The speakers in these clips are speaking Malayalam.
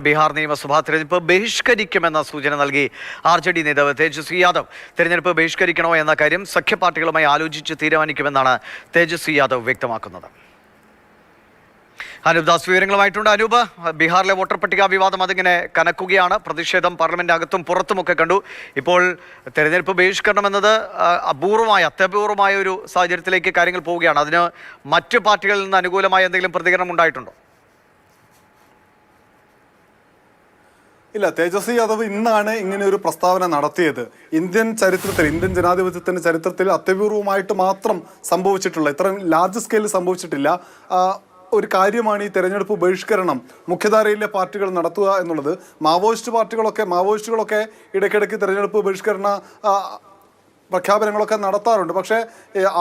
ബീഹാർ നിയമസഭാ തെരഞ്ഞെടുപ്പ് ബഹിഷ്കരിക്കുമെന്ന സൂചന നൽകി ആർ ജെ ഡി നേതാവ് തേജസ്വി യാദവ്. തെരഞ്ഞെടുപ്പ് ബഹിഷ്കരിക്കണോ എന്ന കാര്യം സഖ്യപാർട്ടികളുമായി ആലോചിച്ച് തീരുമാനിക്കുമെന്നാണ് തേജസ്വി യാദവ് വ്യക്തമാക്കുന്നത്. അനൂപ് ദാസ് വിവരങ്ങളുമായിട്ടുണ്ട്. അനൂപ് ബീഹാറിലെ വോട്ടർ പട്ടിക വിവാദം അതിങ്ങനെ കനക്കുകയാണ്. പ്രതിഷേധം പാർലമെന്റ് അകത്തും പുറത്തുമൊക്കെ കണ്ടു. ഇപ്പോൾ തെരഞ്ഞെടുപ്പ് ബഹിഷ്കരണം എന്നത് ആ, അപൂർവമായ അത്യപൂർവമായ ഒരു സാഹചര്യത്തിലേക്ക് കാര്യങ്ങൾ പോവുകയാണ്. അതിന് മറ്റു പാർട്ടികളിൽ നിന്ന് അനുകൂലമായ എന്തെങ്കിലും പ്രതികരണം ഉണ്ടായിട്ടുണ്ടോ? ഇല്ല തേജസ്വി യാദവ് ഇന്നാണ് ഇങ്ങനെ ഒരു പ്രസ്താവന നടത്തിയത്. ഇന്ത്യൻ ചരിത്രത്തിൽ ഇന്ത്യൻ ജനാധിപത്യത്തിന്റെ ചരിത്രത്തിൽ അത്യപൂർവമായിട്ട് മാത്രം സംഭവിച്ചിട്ടുള്ള ഇത്രയും ലാർജ് സ്കെയിലിൽ സംഭവിച്ചിട്ടില്ല. ഒരു കാര്യമാണ് ഈ തെരഞ്ഞെടുപ്പ് ബഹിഷ്കരണം മുഖ്യധാരയിലെ പാർട്ടികൾ നടത്തുക എന്നുള്ളത്. മാവോയിസ്റ്റ് പാർട്ടികളൊക്കെ മാവോയിസ്റ്റുകളൊക്കെ ഇടയ്ക്കിടയ്ക്ക് തെരഞ്ഞെടുപ്പ് ബഹിഷ്കരണ പ്രഖ്യാപനങ്ങളൊക്കെ നടത്താറുണ്ട്. പക്ഷേ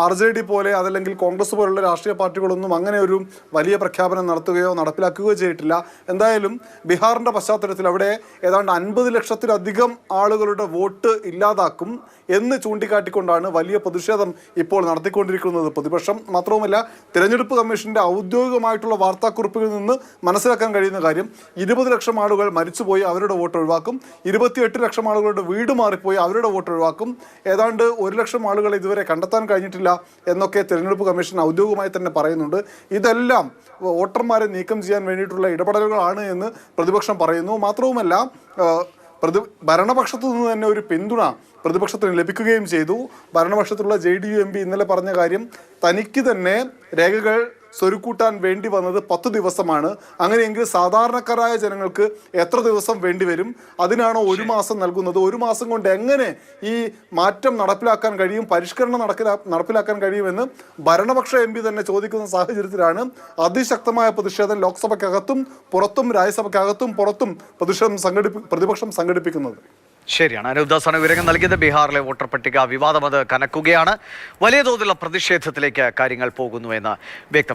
ആർ ജെ ഡി പോലെ അതല്ലെങ്കിൽ കോൺഗ്രസ് പോലുള്ള രാഷ്ട്രീയ പാർട്ടികളൊന്നും അങ്ങനെ ഒരു വലിയ പ്രഖ്യാപനം നടത്തുകയോ നടപ്പിലാക്കുകയോ ചെയ്തിട്ടില്ല. എന്തായാലും ബീഹാറിന്റെ പശ്ചാത്തലത്തിൽ അവിടെ ഏതാണ്ട് അൻപത് ലക്ഷത്തിലധികം ആളുകളുടെ വോട്ട് ഇല്ലാതാക്കും എന്ന് ചൂണ്ടിക്കാട്ടിക്കൊണ്ടാണ് വലിയ പ്രതിഷേധം ഇപ്പോൾ നടത്തിക്കൊണ്ടിരിക്കുന്നത്. പ്രതിപക്ഷം മാത്രവുമല്ല തിരഞ്ഞെടുപ്പ് കമ്മീഷന്റെ ഔദ്യോഗികമായിട്ടുള്ള വാർത്താക്കുറിപ്പുകളിൽ നിന്ന് മനസ്സിലാക്കാൻ കഴിയുന്ന കാര്യം ഇരുപത് ലക്ഷം ആളുകൾ മരിച്ചുപോയി അവരുടെ വോട്ട് ഒഴിവാക്കും. ഇരുപത്തിയെട്ട് ലക്ഷം ആളുകളുടെ വീട് മാറിപ്പോയി അവരുടെ വോട്ട് ഒഴിവാക്കും. ഏതാണ്ട് ഒരു ലക്ഷം ആളുകളെ ഇതുവരെ കണ്ടെത്താൻ കഴിഞ്ഞിട്ടില്ല എന്നൊക്കെ തിരഞ്ഞെടുപ്പ് കമ്മീഷൻ ഔദ്യോഗികമായി തന്നെ പറയുന്നുണ്ട്. ഇതെല്ലാം വോട്ടർമാരെ നീക്കം ചെയ്യാൻ വേണ്ടിയിട്ടുള്ള ഇടപെടലുകളാണ് എന്ന് പ്രതിപക്ഷം പറയുന്നു. മാത്രവുമല്ല പ്രതി ഭരണപക്ഷത്തു നിന്ന് തന്നെ ഒരു പിന്തുണ പ്രതിപക്ഷത്തിന് ലഭിക്കുകയും ചെയ്തു. ഭരണപക്ഷത്തുള്ള J D U M P ഇന്നലെ പറഞ്ഞ കാര്യം തനിക്ക് തന്നെ രേഖകൾ സ്വരുക്കൂട്ടാൻ വേണ്ടി വന്നത് പത്ത് ദിവസമാണ്. അങ്ങനെയെങ്കിൽ സാധാരണക്കാരായ ജനങ്ങൾക്ക് എത്ര ദിവസം വേണ്ടി വരും? അതിനാണോ ഒരു മാസം നൽകുന്നത്? ഒരു മാസം കൊണ്ട് എങ്ങനെ ഈ മാറ്റം നടപ്പിലാക്കാൻ കഴിയും? പരിഷ്കരണം നടപ്പിലാക്കാൻ കഴിയുമെന്ന് ഭരണപക്ഷ എം തന്നെ ചോദിക്കുന്ന സാഹചര്യത്തിലാണ് അതിശക്തമായ പ്രതിഷേധം ലോക്സഭയ്ക്കകത്തും പുറത്തും രാജ്യസഭയ്ക്കകത്തും പുറത്തും പ്രതിഷേധം സംഘടിപ്പി പ്രതിപക്ഷം സംഘടിപ്പിക്കുന്നത്. ശരിയാണ്. അനുദാസാണ് ദാസാണ് വിവരങ്ങൾ നൽകിയത് ബീഹാറിലെ വോട്ടർ പട്ടിക വിവാദം അത് കനക്കുകയാണ്. വലിയ തോതിലുള്ള പ്രതിഷേധത്തിലേക്ക് കാര്യങ്ങൾ പോകുന്നു എന്ന് വ്യക്തമാണ്